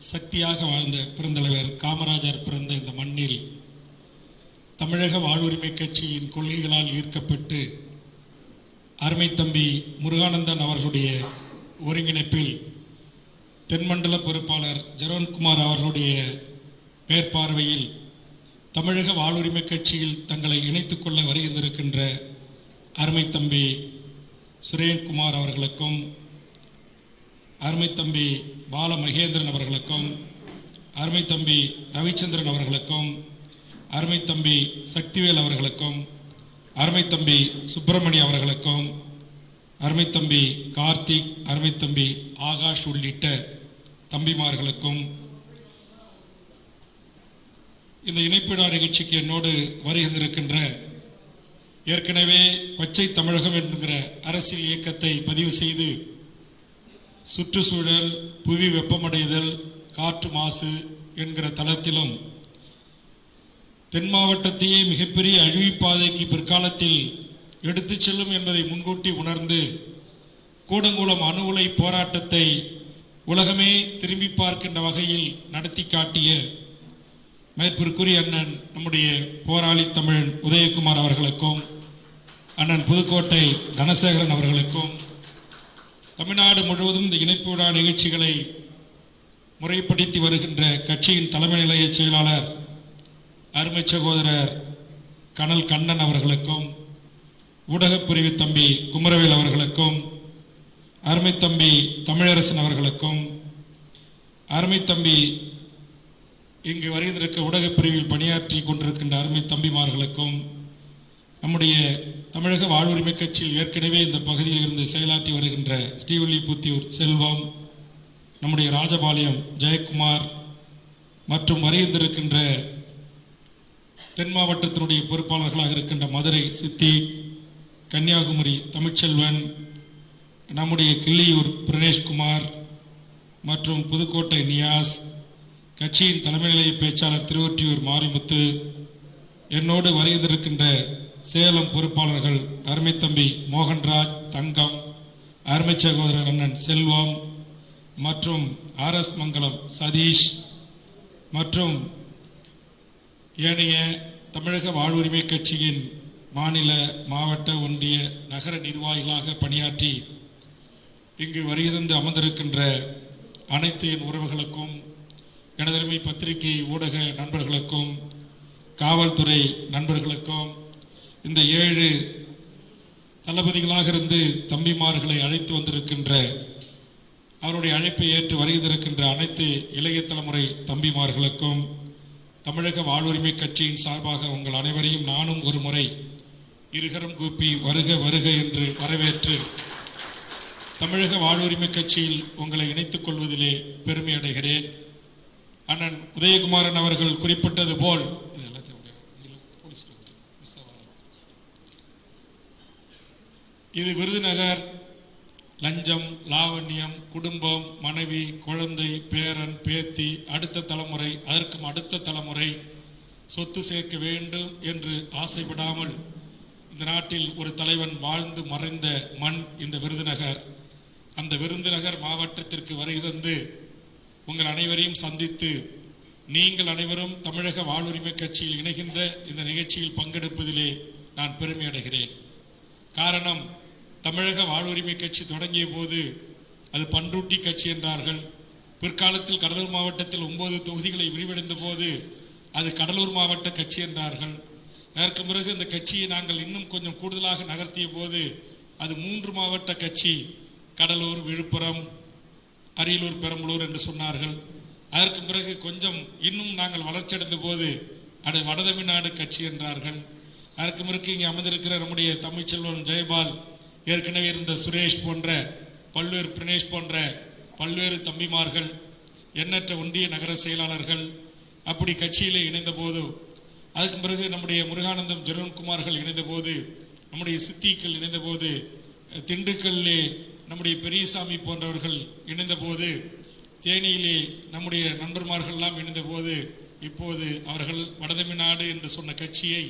சக்தியாக வாழ்ந்த பெருந்தலைவர் காமராஜர் பிறந்த இந்த மண்ணில் தமிழக வாழ்வுரிமை கட்சியின் கொள்கைகளால் ஈர்க்கப்பட்டு அருமை தம்பி முருகானந்தன் அவர்களுடைய ஒருங்கிணைப்பில் தென்மண்டல பொறுப்பாளர் ஜெரோன்குமார் அவர்களுடைய மேற்பார்வையில் தமிழக வாழ்வுரிமை கட்சியில் தங்களை இணைத்துக் கொள்ள வருகின்றிருக்கின்ற அருமை தம்பி சுரேன்குமார் அவர்களுக்கும் அருமை தம்பி பால மகேந்திரன் அவர்களுக்கும் அருமை தம்பி ரவிச்சந்திரன் அவர்களுக்கும் அருமை தம்பி சக்திவேல் அவர்களுக்கும் அருமை தம்பி சுப்பிரமணி அவர்களுக்கும் அருமை தம்பி கார்த்திக் அருமை தம்பி ஆகாஷ் உள்ளிட்ட தம்பிமார்களுக்கும் இந்த இணைப்பிடா நிகழ்ச்சிக்கு என்னோடு வருகின்றிருக்கின்ற ஏற்கனவே பச்சை தமிழகம் என்கிற அரசியல் இயக்கத்தை பதிவு செய்து சுற்றுச்சூழல் புவி வெப்பமடைதல் காற்று மாசு என்கிற தளத்திலும் தென் மாவட்டத்தையே மிகப்பெரிய அழிவுப்பாதைக்கு பிற்காலத்தில் எடுத்துச் செல்லும் என்பதை முன்கூட்டி உணர்ந்து கூடங்குளம் அணு உலை போராட்டத்தை உலகமே திரும்பி பார்க்கின்ற வகையில் நடத்தி காட்டிய மேற்பிற்குரிய அண்ணன் நம்முடைய போராளி தமிழன் உதயகுமார் அவர்களுக்கும் அண்ணன் புதுக்கோட்டை தனசேகரன் அவர்களுக்கும் தமிழ்நாடு முழுவதும் இந்த இணைப்பு விழா நிகழ்ச்சிகளை முறைப்படுத்தி வருகின்ற கட்சியின் தலைமை நிலைய செயலாளர் அருமை சகோதரர் கனல் கண்ணன் அவர்களுக்கும் ஊடகப்பிரிவு தம்பி குமரவேல் அவர்களுக்கும் அருமை தம்பி தமிழரசன் அவர்களுக்கும் அருமை தம்பி இங்கு வருகின்றிருக்க ஊடகப்பிரிவில் பணியாற்றி கொண்டிருக்கின்ற அருமை தம்பிமார்களுக்கும் நம்முடைய தமிழக வாழ்வுரிமை கட்சியில் ஏற்கனவே இந்த பகுதியில் இருந்து செயலாற்றி வருகின்ற ஸ்ரீவில்லிபுத்தியூர் செல்வம் நம்முடைய ராஜபாளையம் ஜெயக்குமார் மற்றும் வருகின்றிருக்கின்ற தென் மாவட்டத்தினுடைய பொறுப்பாளர்களாக இருக்கின்ற மதுரை சித்தி கன்னியாகுமரி தமிழ்ச்செல்வன் நம்முடைய கிள்ளியூர் பிரணேஷ்குமார் மற்றும் புதுக்கோட்டை நியாஸ் கட்சியின் தலைமை நிலைய பேச்சாளர் திருவொற்றியூர் மாரிமுத்து என்னோடு வருகின்றிருக்கின்ற சேலம் பொறுப்பாளர்கள் அருமை தம்பி மோகன்ராஜ் தங்கம் அருமை சகோதரர் அண்ணன் செல்வம் மற்றும் ஆர் எஸ் மங்கலம் சதீஷ் மற்றும் ஏனைய தமிழக வாழ்வுரிமை கட்சியின் மாநில மாவட்ட ஒன்றிய நகர நிர்வாகிகளாக பணியாற்றி இங்கு வருகிறந்து அமர்ந்திருக்கின்ற அனைத்து என் உறவுகளுக்கும் எனதருமை பத்திரிகை ஊடக நண்பர்களுக்கும் காவல்துறை நண்பர்களுக்கும் இந்த ஏழு தளபதிகளாக இருந்து தம்பிமார்களை அழைத்து வந்திருக்கின்ற அவருடைய அழைப்பை ஏற்று வருகின்றிருக்கின்ற அனைத்து இளைய தலைமுறை தம்பிமார்களுக்கும் தமிழக வாழ்வுரிமை கட்சியின் சார்பாக உங்கள் அனைவரையும் நானும் ஒரு முறை இருகரம் கூப்பி வருக வருக என்று வரவேற்று தமிழக வாழ்வுரிமை கட்சியில் உங்களை இணைத்துக் கொள்வதிலே பெருமை அடைகிறேன். அண்ணன் உதயகுமாரன் அவர்கள் குறிப்பிட்டது போல் இது எல்லாத்தையும் அப்படியே இதில் போலீஸ் மிஸ் ஆகாது. இது விருதுநகர். லஞ்சம் லாவண்யம் குடும்பம் மனைவி குழந்தை பேரன் பேத்தி அடுத்த தலைமுறை அதற்கும் அடுத்த தலைமுறை சொத்து சேர்க்க வேண்டும் என்று ஆசைப்படாமல் இந்த நாட்டில் ஒரு தலைவன் வாழ்ந்து மறைந்த மண் இந்த விருதுநகர். அந்த விருதுநகர் மாவட்டத்திற்கு வருகை தந்து உங்கள் அனைவரையும் சந்தித்து நீங்கள் அனைவரும் தமிழக வாழ்வுரிமை கட்சியில் இணைகின்ற இந்த நிகழ்ச்சியில் பங்கெடுப்பதிலே நான் பெருமை அடைகிறேன். காரணம் தமிழக வாழ்வுரிமை கட்சி தொடங்கிய போது அது பண்ருட்டி கட்சி என்றார்கள். பிற்காலத்தில் கடலூர் மாவட்டத்தில் ஒன்பது தொகுதிகளை விரிவடைந்த போது அது கடலூர் மாவட்ட கட்சி என்றார்கள். அதற்கு பிறகு இந்த கட்சியை நாங்கள் இன்னும் கொஞ்சம் கூடுதலாக நகர்த்திய போது அது மூன்று மாவட்ட கட்சி கடலூர் விழுப்புரம் அரியலூர் பெரம்பலூர் என்று சொன்னார்கள். அதற்கு பிறகு கொஞ்சம் இன்னும் நாங்கள் வளர்ச்சியடைந்த போது அது வடதமிழ்நாடு கட்சி என்றார்கள். அதற்கு பிறகு இங்கே அமர்ந்திருக்கிற நம்முடைய தமிழ்ச்செல்வன் ஜெயபால் ஏற்கனவே இருந்த சுரேஷ் போன்ற பல்வேறு பிரணேஷ் போன்ற பல்வேறு தம்பிமார்கள் எண்ணற்ற ஒன்றிய நகர செயலாளர்கள் அப்படி கட்சியிலே இணைந்த போது அதுக்கு பிறகு நம்முடைய முருகானந்தம் ஜெரோன்குமார்கள் இணைந்த போது நம்முடைய சித்திகள் இணைந்த போது திண்டுக்கல்லே நம்முடைய பெரியசாமி போன்றவர்கள் இணைந்த போது தேனியிலே நம்முடைய நண்பர்மார்கள் எல்லாம் இணைந்த போது இப்போது அவர்கள் வடதமிழ்நாடு என்று சொன்ன கட்சியை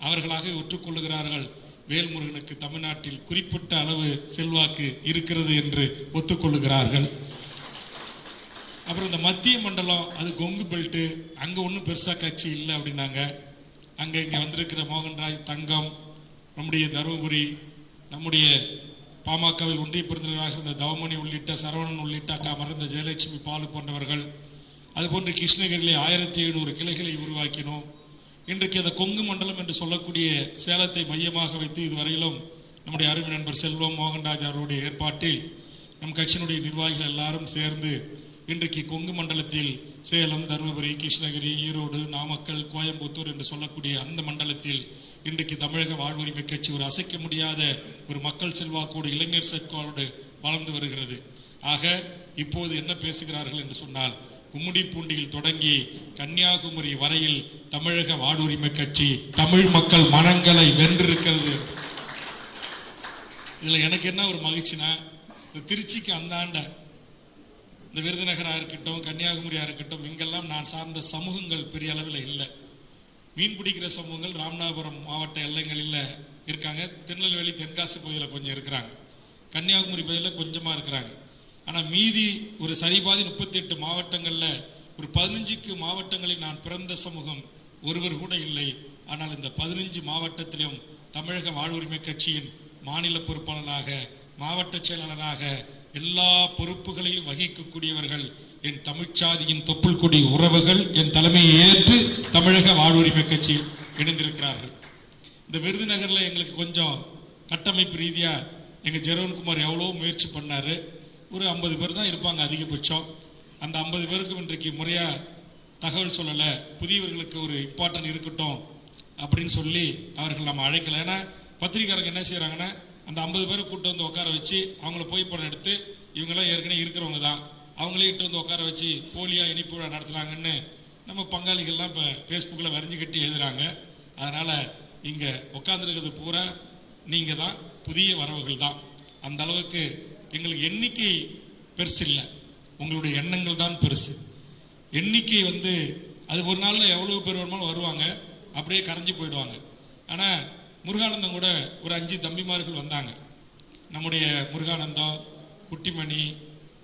அவர்களாக ஒற்றுக்கொள்ளுகிறார்கள். வேல்முருகனுக்கு தமிழ்நாட்டில் குறிப்பிட்ட அளவு செல்வாக்கு இருக்கிறது என்று ஒத்துக்கொள்ளுகிறார்கள். அப்புறம் இந்த மத்திய மண்டலம் அது கொங்கு பெல்ட்டு அங்கே ஒன்றும் பெருசாக கட்சி இல்லை அப்படின்னாங்க. அங்கே இங்கே வந்திருக்கிற மோகன்ராஜ் தங்கம் நம்முடைய தருமபுரி நம்முடைய பாமகவில் ஒன்றிய பெருந்தவராக இருந்த தவமணி உள்ளிட்ட சரவணன் உள்ளிட்ட அக்கா மறந்த ஜெயலட்சுமி பாலு போன்றவர்கள் அதுபோன்று கிருஷ்ணகிரியிலே ஆயிரத்தி எழுநூறு கிளைகளை உருவாக்கினோம். இன்றைக்கு அந்த கொங்கு மண்டலம் என்று சொல்லக்கூடிய சேலத்தை மையமாக வைத்து இதுவரையிலும் நம்முடைய அருமை நண்பர் செல்வம் மோகன்ராஜ் அவருடைய ஏற்பாட்டில் நம் கட்சியினுடைய நிர்வாகிகள் எல்லாரும் சேர்ந்து இன்றைக்கு கொங்கு மண்டலத்தில் சேலம் தருமபுரி கிருஷ்ணகிரி ஈரோடு நாமக்கல் கோயம்புத்தூர் என்று சொல்லக்கூடிய அந்த மண்டலத்தில் இன்றைக்கு தமிழக வாழ்வுரிமை கட்சி ஒரு அசைக்க முடியாத ஒரு மக்கள் செல்வாக்கோடு இளைஞர் செல்வாக்கோடு வளர்ந்து வருகிறது. ஆக இப்போது என்ன பேசுகிறார்கள் என்று சொன்னால் கும்முடிப்பூண்டியில் தொடங்கி கன்னியாகுமரி வரையில் தமிழக வாடுரிமை கட்சி தமிழ் மக்கள் மனங்களை வென்றிருக்கிறது. இதில் எனக்கு என்ன ஒரு மகிழ்ச்சினா இந்த திருச்சிக்கு அந்தாண்ட இந்த விருதுநகராக இருக்கட்டும் கன்னியாகுமரியாக இருக்கட்டும் இங்கெல்லாம் நான் சார்ந்த சமூகங்கள் பெரிய அளவில் இல்லை. மீன் பிடிக்கிற சமூகங்கள் ராமநாதபுரம் மாவட்ட எல்லைகளில் இருக்காங்க. திருநெல்வேலி தென்காசி பகுதியில் கொஞ்சம் இருக்கிறாங்க. கன்னியாகுமரி பகுதியில் கொஞ்சமாக இருக்கிறாங்க. ஆனால் மீதி ஒரு சரிபாதி முப்பத்தி எட்டு மாவட்டங்களில் ஒரு பதினஞ்சுக்கு மாவட்டங்களில் நான் பிறந்த சமூகம் ஒருவர் கூட இல்லை. ஆனால் இந்த பதினஞ்சு மாவட்டத்திலும் தமிழக வாழ்வுரிமை கட்சியின் மாநில பொறுப்பாளராக மாவட்ட செயலாளராக எல்லா பொறுப்புகளையும் வகிக்கக்கூடியவர்கள் என் தமிழ்ச்சாதியின் தொப்புள் கொடி உறவுகள் என் தலைமையை ஏற்று தமிழக வாழ்வுரிமை கட்சியில் இணைந்திருக்கிறார்கள். இந்த விருதுநகரில் எங்களுக்கு கொஞ்சம் கட்டமைப்பு ரீதியாக எங்கள் ஜெரவன்குமார் எவ்வளோ முயற்சி பண்ணார். ஒரு ஐம்பது பேர் தான் இருப்பாங்க அதிகபட்சம். அந்த ஐம்பது பேருக்கும் இன்றைக்கு முறையாக தகவல் சொல்லலை. புதியவர்களுக்கு ஒரு இம்பார்ட்டன்ட் இருக்கட்டும் அப்படின்னு சொல்லி அவர்கள் நம்ம அழைக்கலை. ஏன்னா பத்திரிக்காரங்க என்ன செய்கிறாங்கன்னா அந்த ஐம்பது பேரை கூட்டு வந்து உட்கார வச்சு அவங்கள புகைப்படம் எடுத்து இவங்கெல்லாம் ஏற்கனவே இருக்கிறவங்க தான். அவங்களே இட்டு வந்து உட்கார வச்சு போலியாக இனிப்பு விழா நடத்துகிறாங்கன்னு நம்ம பங்காளிகள்லாம் இப்போ ஃபேஸ்புக்கில் வரைஞ்சு கட்டி எழுதுகிறாங்க அதனால் இங்கே உட்காந்துருக்கிறது பூரா நீங்கள் தான் புதிய வரவுகள் தான். அந்த அளவுக்கு எங்களுக்கு எண்ணிக்கை பெருசு இல்லை. உங்களுடைய எண்ணங்கள் தான் பெருசு. எண்ணிக்கை வந்து அது ஒரு நாளில் எவ்வளோ பேர் வருமானம் வருவாங்க. அப்படியே கரைஞ்சு போயிடுவாங்க. ஆனால் முருகானந்தம் கூட ஒரு அஞ்சு தம்பிமார்கள் வந்தாங்க. நம்முடைய முருகானந்தம் குட்டிமணி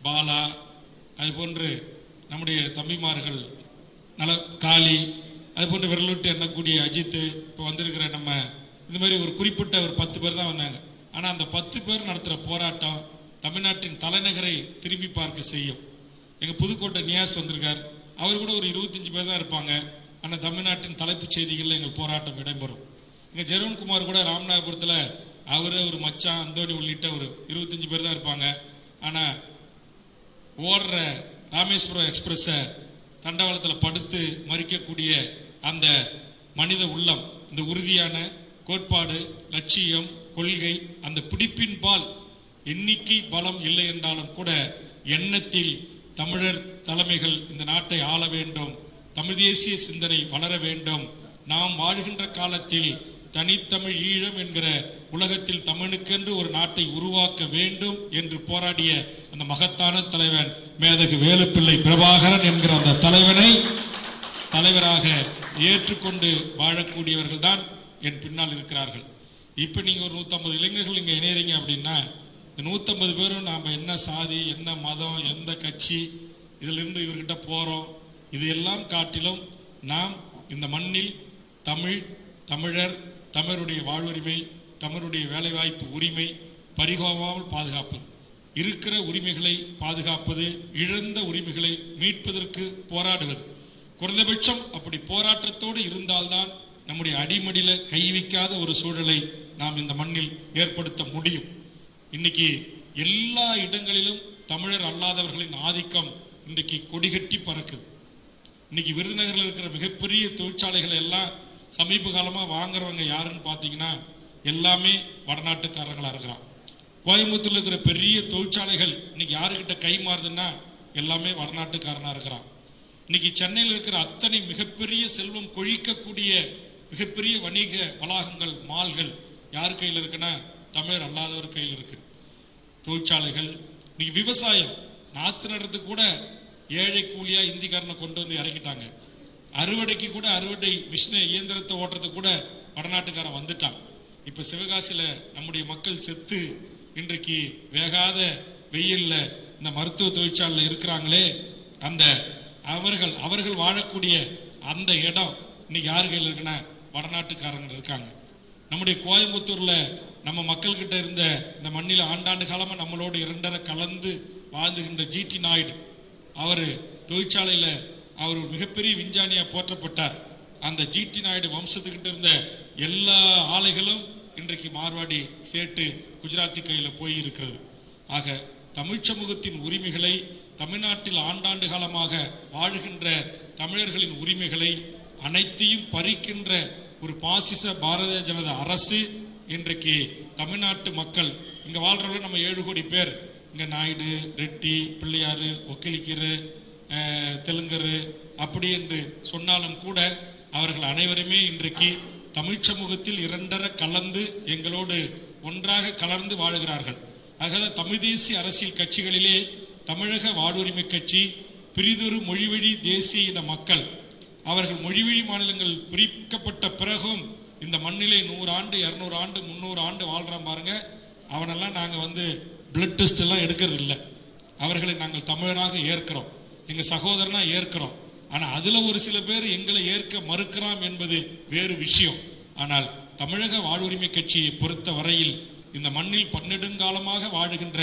பாலா அது போன்று நம்முடைய தம்பிமார்கள் நல காளி அது போன்று விரலுட்டு எண்ணக்கூடிய அஜித்து இப்போ வந்திருக்கிற நம்ம இந்த மாதிரி ஒரு குறிப்பிட்ட ஒரு பத்து பேர் தான் வந்தாங்க. ஆனால் அந்த பத்து பேர் நடத்துகிற போராட்டம் தமிழ்நாட்டின் தலைநகரை திரும்பி பார்க்க செய்யும். எங்கள் புதுக்கோட்டை நியாஸ் வந்திருக்கார். அவர் கூட ஒரு இருபத்தஞ்சு பேர் தான் இருப்பாங்க. ஆனால் தமிழ்நாட்டின் தலைப்புச் செய்திகளில் எங்கள் போராட்டம் இடம்பெறும். இங்க ஜெரோன்குமார் கூட ராமநாதபுரத்தில் அவர் ஒரு மச்சான் அந்தோணி உள்ளிட்ட ஒரு இருபத்தஞ்சு பேர் தான் இருப்பாங்க. ஆனால் ஓடுற ராமேஸ்வரம் எக்ஸ்பிரஸை தண்டவாளத்தில் படுத்து மறிக்கக்கூடிய அந்த மனித உள்ளம் இந்த உறுதியான கோட்பாடு லட்சியம் கொள்கை அந்த பிடிப்பின் பால் எண்ணிக்கை பலம் இல்லை என்றாலும் கூட எண்ணத்தில் தமிழர் தலைமைகள் இந்த நாட்டை ஆள வேண்டும். தமிழ் தேசிய சிந்தனை வளர வேண்டும். நாம் வாழ்கின்ற காலத்தில் தனித்தமிழ் ஈழம் என்கிற உலகத்தில் தமிழுக்கென்று ஒரு நாட்டை உருவாக்க வேண்டும் என்று போராடிய அந்த மகத்தான தலைவன் மேதகு வேலுப்பிள்ளை பிரபாகரன் என்கிற அந்த தலைவனை தலைவராக ஏற்றுக்கொண்டு வாழக்கூடியவர்கள் தான் என் பின்னால் இருக்கிறார்கள். இப்போ நீங்க ஒரு நூற்றம்பது இளைஞர்கள் இங்க இணையறீங்க அப்படின்னா இந்த நூற்றம்பது பேரும் நாம் என்ன சாதி என்ன மதம் எந்த கட்சி இதிலிருந்து இவர்கிட்ட போகிறோம் இது எல்லாம் காட்டிலும் நாம் இந்த மண்ணில் தமிழ் தமிழர் தமிழருடைய வாழ்வுரிமை தமிழருடைய வேலைவாய்ப்பு உரிமை பறிகோவாமல் பாதுகாப்பு இருக்கிற உரிமைகளை பாதுகாப்பது இழந்த உரிமைகளை மீட்பதற்கு போராடுவது. குறைந்தபட்சம் அப்படி போராட்டத்தோடு இருந்தால்தான் நம்முடைய அடிமடியில் கை வைக்காத ஒரு சூழலை நாம் இந்த மண்ணில் ஏற்படுத்த முடியும். இன்னைக்கு எல்லா இடங்களிலும் தமிழர் அல்லாதவர்களின் ஆதிக்கம் இன்றைக்கு கொடிகட்டி பறக்குது. இன்னைக்கு விருதுநகரில் இருக்கிற மிகப்பெரிய தொழிற்சாலைகளை எல்லாம் சமீப காலமாக வாங்குறவங்க யாருன்னு பார்த்தீங்கன்னா எல்லாமே வடநாட்டுக்காரங்களாக இருக்கிறான் கோயம்புத்தூர்ல இருக்கிற பெரிய தொழிற்சாலைகள் இன்னைக்கு யாருக்கிட்ட கை மாறுதுன்னா எல்லாமே வடநாட்டுக்காரனாக இருக்கிறான் இன்னைக்கு சென்னையில் இருக்கிற அத்தனை மிகப்பெரிய செல்வம் கொழிக்கக்கூடிய மிகப்பெரிய வணிக வளாகங்கள் மால்கள் யார் கையில் இருக்குன்னா தமிழர் அல்லாதவர் கையில் இருக்கு. தொழிற்சாலைகள் இன்னைக்கு விவசாயம் நாற்று நடுறதுக்கு கூட ஏழை கூலியா இந்திக்காரனை கொண்டு வந்து இறக்கிட்டாங்க. அறுவடைக்கு கூட அறுவடை மிஷினை இயந்திரத்தை ஓட்டுறதுக்கு கூட வடநாட்டுக்காரன் வந்துட்டான். இப்ப சிவகாசியில நம்முடைய மக்கள் செத்து இன்றைக்கு வேகாத வெயில்ல இந்த மருத்துவ தொழிற்சாலையில் இருக்கிறாங்களே அந்த அவர்கள் அவர்கள் வாழக்கூடிய அந்த இடம் இன்னைக்கு யார் கையில் இருக்குன்னா வடநாட்டுக்காரங்க இருக்காங்க. நம்முடைய கோயம்புத்தூர்ல நம்ம மக்கள்கிட்ட இருந்த இந்த மண்ணில் ஆண்டாண்டு காலமா நம்மளோடு இரண்டரை கலந்து வாழ்ந்துகின்ற ஜிடி நாயுடு. அவர் தொழிற்சாலையில அவர் மிகப்பெரிய விஞ்ஞானியா போற்றப்பட்டார். அந்த ஜிடி நாயுடு வம்சத்துக்கிட்ட இருந்த எல்லா ஆலைகளும் இன்றைக்கு மார்வாடி சேட்டு குஜராத்தி கையில போய் இருக்கிறது ஆக தமிழ் சமூகத்தின் உரிமைகளை தமிழ்நாட்டில் ஆண்டாண்டு காலமாக வாழுகின்ற தமிழர்களின் உரிமைகளை அனைத்தையும் பறிக்கின்ற ஒரு பாசிச பாரதிய ஜனதா அரசு இன்றைக்கு தமிழ்நாட்டு மக்கள் இங்க வாழ்றவங்க நம்ம ஏழு கோடி பேர். இங்க நாயுடு ரெட்டி பிள்ளையாரு ஒக்கிலிக்கரு தெலுங்கரு அப்படி என்று சொன்னாலும் கூட அவர்கள் அனைவருமே இன்றைக்கு தமிழ் சமூகத்தில் இரண்டர கலந்து எங்களோடு ஒன்றாக கலர்ந்து வாழுகிறார்கள். ஆக தமிழ் தேசிய அரசியல் கட்சிகளிலே தமிழக வாழ்வுரிமை கட்சி பிரிதொரு மொழிவழி தேசிய இன மக்கள் அவர்கள் மொழிவழி மாநிலங்கள் பிரிக்கப்பட்ட பிறகும் இந்த மண்ணிலே நூறு ஆண்டு இரநூறு ஆண்டு முந்நூறு ஆண்டு வாழ்கிறான் பாருங்க. அவனெல்லாம் நாங்கள் வந்து பிளட் டெஸ்ட் எல்லாம் எடுக்கிறது இல்லை. அவர்களை நாங்கள் தமிழராக ஏற்கிறோம். எங்கள் சகோதரனாக ஏற்கிறோம். ஆனால் அதில் ஒரு சில பேர் எங்களை ஏற்க மறுக்கிறான் என்பது வேறு விஷயம். ஆனால் தமிழக வாழ்வுரிமை கட்சியை பொறுத்த வரையில் இந்த மண்ணில் பன்னெடுங்காலமாக வாழுகின்ற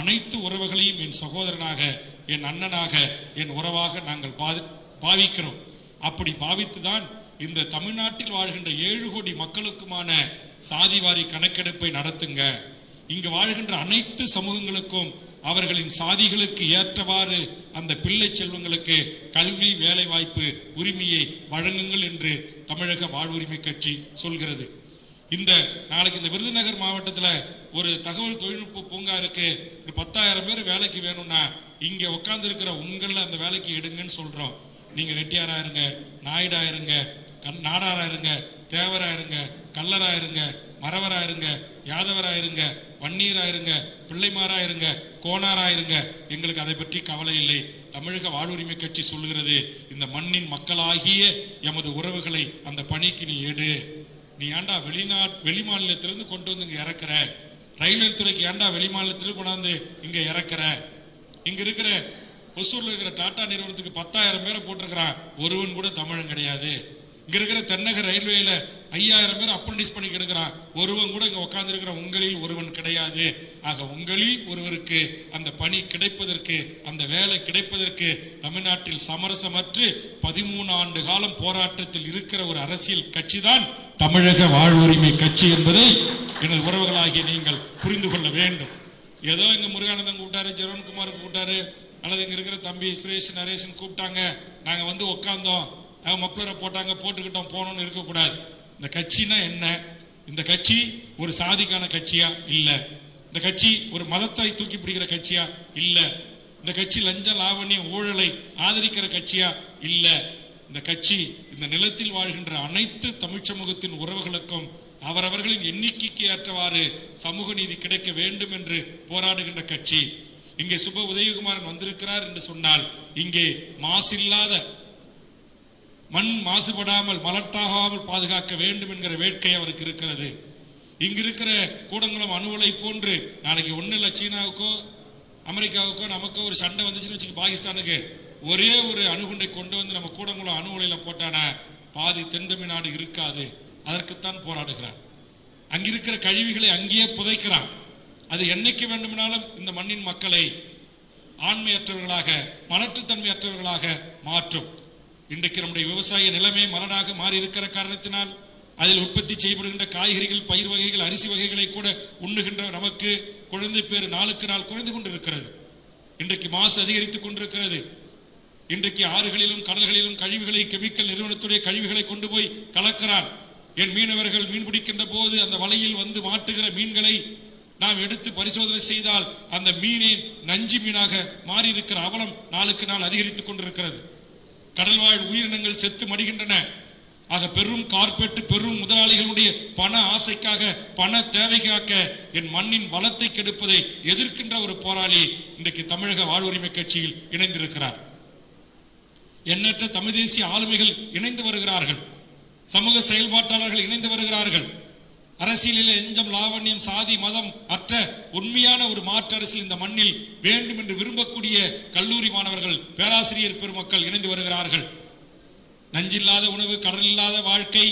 அனைத்து உறவுகளையும் என் சகோதரனாக என் அண்ணனாக என் உறவாக நாங்கள் பாவிக்கிறோம். அப்படி பாவித்துதான் இந்த தமிழ்நாட்டில் வாழ்கின்ற ஏழு கோடி மக்களுக்குமான சாதிவாரி கணக்கெடுப்பை நடத்துங்க. இங்கு வாழ்கின்ற அனைத்து சமூகங்களுக்கும் அவர்களின் சாதிகளுக்கு ஏற்றவாறு அந்த பிள்ளை செல்வங்களுக்கு கல்வி வேலை வாய்ப்பு உரிமையை வழங்குங்கள் என்று தமிழக வாழ்வுரிமை கட்சி சொல்கிறது. இந்த நாளைக்கு இந்த விருதுநகர் மாவட்டத்துல ஒரு தகவல் தொழில்நுட்ப பூங்கா இருக்கு. ஒரு பத்தாயிரம் பேர் வேலைக்கு வேணும்னா இங்க உட்கார்ந்து இருக்கிற உங்களை அந்த வேலைக்கு எடுங்கன்னு சொல்றோம். நீங்கள் ரெட்டியாராக இருங்க நாயுடா இருங்க கண் நாடாராக இருங்க தேவராக இருங்க கல்லராக இருங்க மறவரா இருங்க யாதவராக இருங்க வன்னீரா இருங்க பிள்ளைமாராக இருங்க கோணாரா இருங்க. எங்களுக்கு அதை பற்றி கவலை இல்லை. தமிழக வாழ்வுரிமை கட்சி சொல்லுகிறது இந்த மண்ணின் மக்களாகிய எமது உறவுகளை அந்த பணிக்கு நீ எடு. நீ ஏன்டா வெளிநாட் வெளி மாநிலத்திலிருந்து கொண்டு வந்து இங்கே இறக்குற? ரயில்வே துறைக்கு ஏன்டா வெளி மாநிலத்திலிருந்து கொண்டாந்து இங்கே இறக்குற? இங்க இருக்கிற ஒசூர்ல இருக்கிற டாடா நிறுவனத்துக்கு பத்தாயிரம் பேரை போட்டிருக்கிறான். ஒருவன் கூட தமிழன் கிடையாது. இங்க இருக்கிற தென்னக ரயில்வேல ஐயாயிரம் பேர் அப்ரண்டிஸ் பண்ணி கெடுக்கிறான். ஒருவன் கூட இங்க உட்கார்ந்து இருக்கிற உங்களில் ஒருவன் கிடையாது. ஆக உங்களில் ஒருவருக்கு அந்த பணி கிடைப்பதற்கு அந்த வேலை கிடைப்பதற்கு தமிழ்நாட்டில் சமரசமற்று பதிமூணு ஆண்டு காலம் போராட்டத்தில் இருக்கிற ஒரு அரசியல் கட்சி தான் தமிழக வாழ்வுரிமை கட்சி என்பதை எனது உறவுகளாகிய நீங்கள் புரிந்து கொள்ள வேண்டும். ஏதோ இங்க முருகானந்தம் கூப்பிட்டாரு ஜெரோன்குமார் கூப்பிட்டாரு அல்லது இங்கே இருக்கிற தம்பி சுரேஷ் நரேஷன் கூப்பிட்டாங்க. நாங்கள் வந்து உட்காந்தோம் நாங்கள் மப்ளரை போட்டாங்க போட்டுக்கிட்டோம் போனோம்னு இருக்கக்கூடாது. இந்த கட்சினா என்ன? இந்த கட்சி ஒரு சாதிக்கான கட்சியா? இல்லை. இந்த கட்சி ஒரு மதத்தை தூக்கி பிடிக்கிற கட்சியா? இல்லை. இந்த கட்சி லஞ்ச லாவண்யம் ஊழலை ஆதரிக்கிற கட்சியா? இல்லை. இந்த கட்சி இந்த நிலத்தில் வாழ்கின்ற அனைத்து தமிழ் சமூகத்தின் உறவுகளுக்கும் அவரவர்களின் எண்ணிக்கைக்கு ஏற்றவாறு சமூக நீதி கிடைக்க வேண்டும் என்று போராடுகின்ற கட்சி. இங்கே சுப உதயகுமாரன் வந்திருக்கிறார் என்று சொன்னால் இங்கே மாசில்லாத மண் மாசுபடாமல் மலட்டாகாமல் பாதுகாக்க வேண்டும் என்கிற வேட்கை அவருக்கு இருக்கிறது. இங்கிருக்கிற கூடங்குளம் அணுவலை போன்று நாளைக்கு ஒன்றும் இல்லை சீனாவுக்கோ அமெரிக்காவுக்கோ நமக்கோ ஒரு சண்டை வந்துச்சுன்னு வச்சுக்க பாகிஸ்தானுக்கு ஒரே ஒரு அணுகுண்டை கொண்டு வந்து நம்ம கூடங்குளம் அணு போட்டான பாதி தென்தமிழ்நாடு இருக்காது. அதற்குத்தான் போராடுகிறார். அங்கிருக்கிற கழிவுகளை அங்கேயே புதைக்கிறான். அது என்னைக்கு வேண்டுமானாலும் இந்த மண்ணின் மக்களை ஆண்மையற்றவர்களாக மலற்றுத்தன்மையற்றவர்களாக மாற்றும். இன்றைக்கு நம்முடைய விவசாய நிலைமை மரணாக மாறி இருக்கிற காரணத்தினால் அதில் உற்பத்தி செய்யப்படுகின்ற காய்கறிகள் பயிர் வகைகள் அரிசி வகைகளை கூட உண்ணுகின்ற நமக்கு குழந்தை பேர் நாளுக்கு நாள் குறைந்து கொண்டிருக்கிறது. இன்றைக்கு மாசு அதிகரித்துக் கொண்டிருக்கிறது. இன்றைக்கு ஆறுகளிலும் கடல்களிலும் கழிவுகளை கெமிக்கல் நிறுவனத்துடைய கழிவுகளை கொண்டு போய் கலக்கிறான். என் மீனவர்கள் மீன் பிடிக்கின்ற போது அந்த வலையில் வந்து மாட்டுகிற மீன்களை நாம் எடுத்து பரிசோதனை செய்தால் அந்த மீனே நஞ்சு மீனாக மாறி இருக்கிற அவலம் நாளுக்கு நாள் அதிகரித்துக் கொண்டிருக்கிறது. கடல்வாழ் உயிரினங்கள் செத்து மடிகின்றன. ஆக பெரும் கார்பெட்டு பெரும் முதலாளிகளுடைய பண ஆசைக்காக பண தேவைக்காக என் மண்ணின் வளத்தை கெடுப்பதை எதிர்க்கின்ற ஒரு போராளி இன்றைக்கு தமிழக வாழ்வுரிமை கட்சியில் இணைந்திருக்கிறார். எண்ணற்ற தமிழ் தேசிய ஆளுமைகள் இணைந்து வருகிறார்கள். சமூக செயல்பாட்டாளர்கள் இணைந்து வருகிறார்கள். அரசியலில் எஞ்சம் லாவண்யம் சாதி மதம் அற்ற உண்மையான ஒரு மாற்று அரசியல் இந்த மண்ணில் வேண்டும் என்று விரும்பக்கூடிய கல்லூரி மாணவர்கள் பேராசிரியர் பெருமக்கள் இணைந்து வருகிறார்கள். நஞ்சில்லாத உணவு கடல் இல்லாத வாழ்க்கை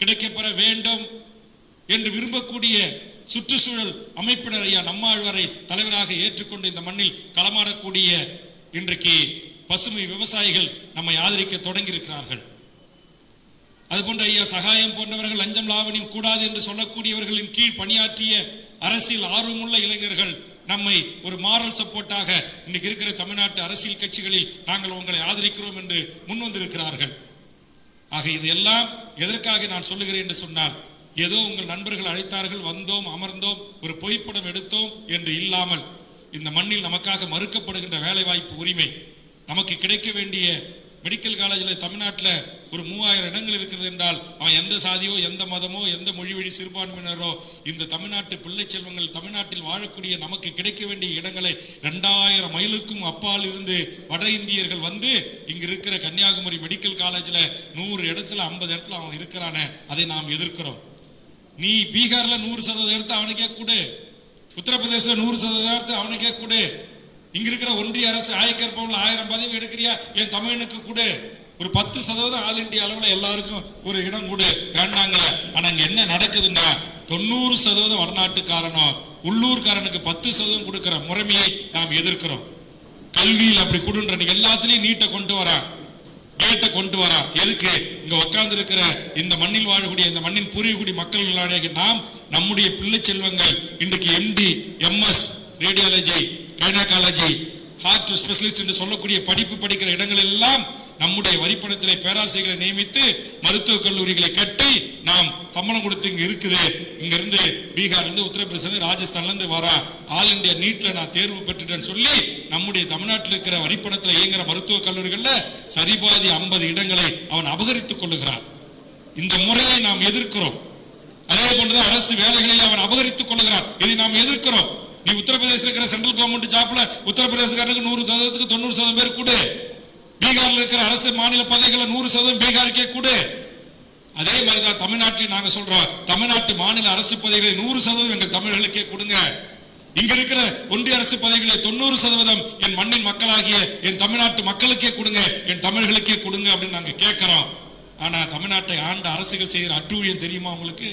கிடைக்கப்பெற வேண்டும் என்று விரும்பக்கூடிய சுற்றுச்சூழல் அமைப்பினர் ஐயா நம்மாழ்வாரை தலைவராக ஏற்றுக்கொண்டு இந்த மண்ணில் களமாடக்கூடிய இன்றைக்கு பசுமை விவசாயிகள் நம்மை ஆதரிக்க தொடங்கி இருக்கிறார்கள் அதுபோன்ற ஐயா சகாயம் போன்றவர்கள் லஞ்சம் லாவணியம் கூடாது என்று சொல்லக்கூடியவர்களின் கீழ் பணியாற்றிய அரசியல் ஆர்வமுள்ள இளைஞர்கள் நம்மை ஒரு மாரல் சப்போர்ட்டாக இன்னைக்கு இருக்கிற தமிழ்நாட்டு அரசியல் கட்சிகளில் நாங்கள் உங்களை ஆதரிக்கிறோம் என்று முன் வந்திருக்கிறார்கள் ஆக இதெல்லாம் எதற்காக நான் சொல்லுகிறேன் என்று சொன்னால் ஏதோ உங்கள் நண்பர்கள் அழைத்தார்கள் வந்தோம் அமர்ந்தோம் ஒரு பொய்ப்படம் எடுத்தோம் என்று இல்லாமல் இந்த மண்ணில் நமக்காக மறுக்கப்படுகின்ற வேலைவாய்ப்பு உரிமை நமக்கு கிடைக்க வேண்டிய மெடிக்கல் காலேஜில் தமிழ்நாட்டில் ஒரு மூவாயிரம் இடங்கள் இருக்கிறது என்றால் அவன் எந்த சாதியோ எந்த மதமோ எந்த மொழி வழி சிறுபான்மையினரோ இந்த தமிழ்நாட்டு பிள்ளை செல்வங்கள் தமிழ்நாட்டில் வாழக்கூடிய நமக்கு கிடைக்க வேண்டிய இடங்களை ரெண்டாயிரம் மைலுக்கும் அப்பால் இருந்து வட இந்தியர்கள் வந்து இங்க இருக்கிற கன்னியாகுமரி மெடிக்கல் காலேஜில் நூறு இடத்துல ஐம்பது இடத்துல அவன் இருக்கிறானே அதை நாம் எதிர்க்கிறோம். நீ பீகார்ல நூறு சதவீதம் எடுத்து அவனுக்கே கூடு. உத்தரப்பிரதேசல நூறு சதவீதம் எடுத்து அவனுக்கே கொடு. இங்க இருக்கிற ஒன்றிய அரசு ஆயக்கர் பவுன்ல ஆயிரம் பதவி எடுக்கிறியா? என் தமிழனுக்கு கொடு. ஒரு பத்து சதவீதம் ஆல் இண்டியா அளவுல எல்லாருக்கும் ஒரு இடம் கொடு. வேண்டாங்களே ஆனா இங்க என்ன நடக்குதுன்னா தொண்ணூறு சதவீதம் வடநாட்டுக்காரனோ உள்ளூர்காரனுக்கு பத்து சதவீதம் கொடுக்கிற முறைமையை நாம் எதிர்க்கிறோம். கல்வியில் அப்படி கொடுன்ற எல்லாத்துலயும் நீட்டை கொண்டு வரா. கேட்டை கொண்டு வரா. எதுக்கு? இங்க உட்கார்ந்து இருக்கிற இந்த மண்ணில் வாழக்கூடிய இந்த மண்ணின் பூர்வீகுடி மக்கள் நாம் நம்முடைய பிள்ளை செல்வங்கள் இன்றைக்கு MD MS radiology gynaecology heart specialist என்று சொல்லக்கூடிய படிப்பு படிக்கிற இடங்கள் எல்லாம் நம்முடைய வரிப்பணத்திலே பேராசிரியர்களை நியமித்து மருத்துவக் கல்லூரிகளை கட்டி நாம் சம்பளம் கொடுத்து இங்க இருக்குது. இங்க இருந்து பீகார்ல இருந்து உத்தரப்பிரதேசம் ராஜஸ்தான்ல இருந்து வர ஆல் இந்தியா நீட்ல நான் தேர்வு பெற்றுட்டேன்னு சொல்லி நம்முடைய தமிழ்நாட்டில் இருக்கிற வரிப்பணத்தில் இயங்குற மருத்துவக் கல்லூரிகள்ல சரிபாதி ஐம்பது இடங்களை அவன் அபகரித்துக் கொள்ளுகிறான். இந்த முறையை நாம் எதிர்க்கிறோம். அதே போன்றுதான் அரசு வேலைகளில் அவன் அபகரித்துக் கொள்ளுகிறான். இதை நாம் எதிர்க்கிறோம். நீ உத்தரப்பிரதேசத்தில் இருக்கிற சென்ட்ரல் கவர்மெண்ட் ஜாப்ல உத்தரப்பிரதேசக்காரனுக்கு நூறு சதவீதத்துக்கு தொண்ணூறு சதவீதம் பேர் கொடு. பீகார்ல இருக்கிற அரசு மாநில பதவிகளை நூறு சதவீதம் பீகாருக்கே கொடு. அதே மாதிரி தான் தமிழ்நாட்டில் நாங்க சொல்றோம் தமிழ்நாட்டு மாநில அரசு பதவிகளை நூறு சதவீதம் எங்கள் தமிழர்களுக்கே கொடுங்க. இங்க இருக்கிற ஒன்றிய அரசு பதவிகளை தொண்ணூறு சதவீதம் என் மண்ணின் மக்களாகிய என் தமிழ்நாட்டு மக்களுக்கே கொடுங்க என் தமிழர்களுக்கே கொடுங்க அப்படின்னு நாங்க கேட்கிறோம். ஆனா தமிழ்நாட்டை ஆண்ட அரசுகள் செய்கிற அட்டூழியம் தெரியுமா உங்களுக்கு?